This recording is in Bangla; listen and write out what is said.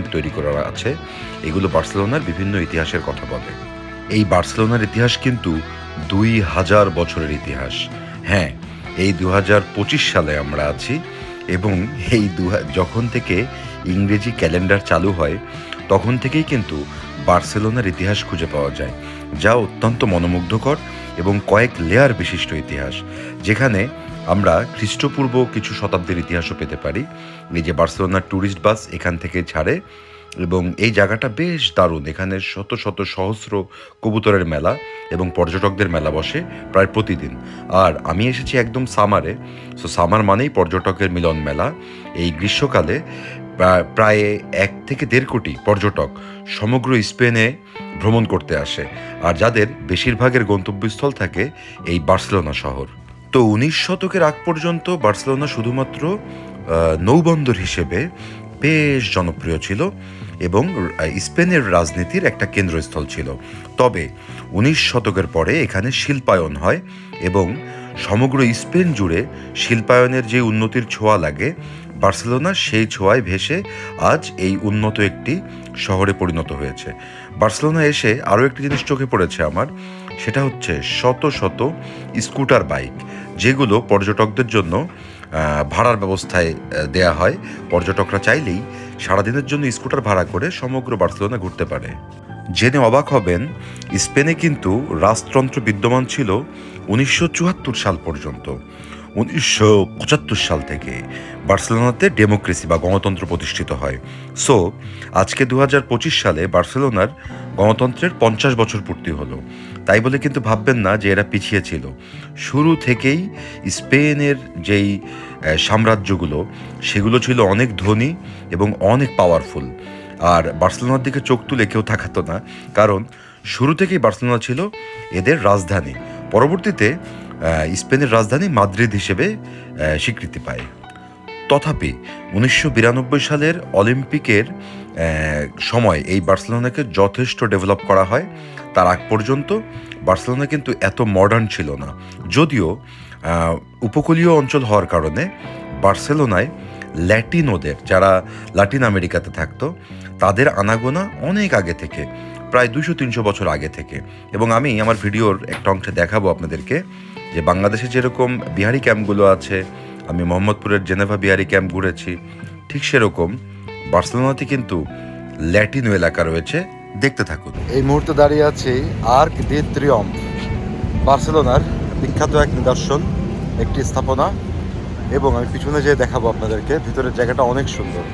তৈরি করা আছে। এগুলো বার্সেলোনার বিভিন্ন ইতিহাসের কথা বলে। এই বার্সেলোনার ইতিহাস কিন্তু দুই হাজার বছরের ইতিহাস। হ্যাঁ এই দু হাজার পঁচিশ সালে আমরা আছি এবং এই দু যখন থেকে ইংরেজি ক্যালেন্ডার চালু হয়, তখন থেকেই কিন্তু বার্সেলোনার ইতিহাস খুঁজে পাওয়া যায়, যা অত্যন্ত মনোমুগ্ধকর এবং কয়েক লেয়ার বিশিষ্ট ইতিহাস, যেখানে আমরা খ্রিস্টপূর্ব কিছু শতাব্দীর ইতিহাসও পেতে পারি। এই যে বার্সেলোনার ট্যুরিস্ট বাস এখান থেকে ছাড়ে এবং এই জায়গাটা বেশ দারুণ। এখানে শত শত সহস্র কবুতরের মেলা এবং পর্যটকদের মেলা বসে প্রায় প্রতিদিন। আর আমি এসেছি একদম সামারে। সো সামার মানেই পর্যটকের মিলন মেলা। এই গ্রীষ্মকালে প্রা- প্রায় এক থেকে দেড় কোটি পর্যটক সমগ্র স্পেনে ভ্রমণ করতে আসে। আর যাদের বেশিরভাগের গন্তব্যস্থল থাকে এই বার্সেলোনা শহর। তো উনিশ শতকের আগ পর্যন্ত বার্সেলোনা শুধুমাত্র নৌবন্দর হিসেবে বেশ জনপ্রিয় ছিল এবং স্পেনের রাজনীতির একটা কেন্দ্রস্থল ছিল। তবে উনিশ শতকের পরে এখানে শিল্পায়ন হয় এবং সমগ্র স্পেন জুড়ে শিল্পায়নের যে উন্নতির ছোঁয়া লাগে বার্সেলোনা সেই ছোঁয়ায় ভেসে আজ এই উন্নত একটি শহরে পরিণত হয়েছে। বার্সেলোনা এসে আরও একটি জিনিস চোখে পড়েছে আমার, সেটা হচ্ছে শত শত স্কুটার বাইক, যেগুলো পর্যটকদের জন্য ভাড়ার ব্যবস্থায় দেয়া হয়। পর্যটকরা চাইলেই সারাদিনের জন্য স্কুটার ভাড়া করে সমগ্র বার্সেলোনা ঘুরতে পারে। জেনে অবাক হবেন, স্পেনে কিন্তু রাজতন্ত্র বিদ্যমান ছিল উনিশশো চুয়াত্তর সাল পর্যন্ত। উনিশশো পঁচাত্তর সাল থেকে বার্সেলোনাতে ডেমোক্রেসি বা গণতন্ত্র প্রতিষ্ঠিত হয়। সো, আজকে দু সালে বার্সেলোনার গণতন্ত্রের পঞ্চাশ বছর পূর্তি হলো। তাই বলে কিন্তু ভাববেন না যে এরা পিছিয়ে ছিল। শুরু থেকেই স্পেনের যেই সাম্রাজ্যগুলো, সেগুলো ছিল অনেক ধনী এবং অনেক পাওয়ারফুল আর বার্সেলোনার দিকে চোখ তুলে কেউ তাকাতো না। কারণ, শুরু থেকেই বার্সেলোনা ছিল এদের রাজধানী। পরবর্তীতে স্পেনের রাজধানী মাদ্রিদ হিসেবে স্বীকৃতি পায়। তথাপি উনিশশো বিরানব্বই সালের অলিম্পিকের সময় এই বার্সেলোনাকে যথেষ্ট ডেভেলপ করা হয়। তার আগ পর্যন্ত বার্সেলোনা কিন্তু এত মডার্ন ছিল না। যদিও উপকূলীয় অঞ্চল হওয়ার কারণে বার্সেলোনায় ল্যাটিনোদের, যারা লাতিন আমেরিকাতে থাকতো, তাদের আনাগোনা অনেক আগে থেকে, প্রায় দুশো তিনশো বছর আগে থেকে। এবং আমি আমার ভিডিওর একটা অংশে দেখাবো আপনাদেরকে। যে বাংলাদেশে যেরকম বিহারি ক্যাম্পগুলো আছে, আমি মোহাম্মদপুরের জেনেভা বিহারি ক্যাম্প ঘুরেছি, ঠিক সেরকম বার্সেলোনাতে কিন্তু ল্যাটিনো এলাকা রয়েছে, দেখতে থাকুন। এই মুহূর্তে দাঁড়িয়ে আছি আর্ক দি ত্রিয়ম বার্সেলোনার বিখ্যাত এক নিদর্শন, একটি স্থাপনা, এবং আমি পিছনে যেয়ে দেখাবো আপনাদেরকে, ভিতরের জায়গাটা অনেক সুন্দর।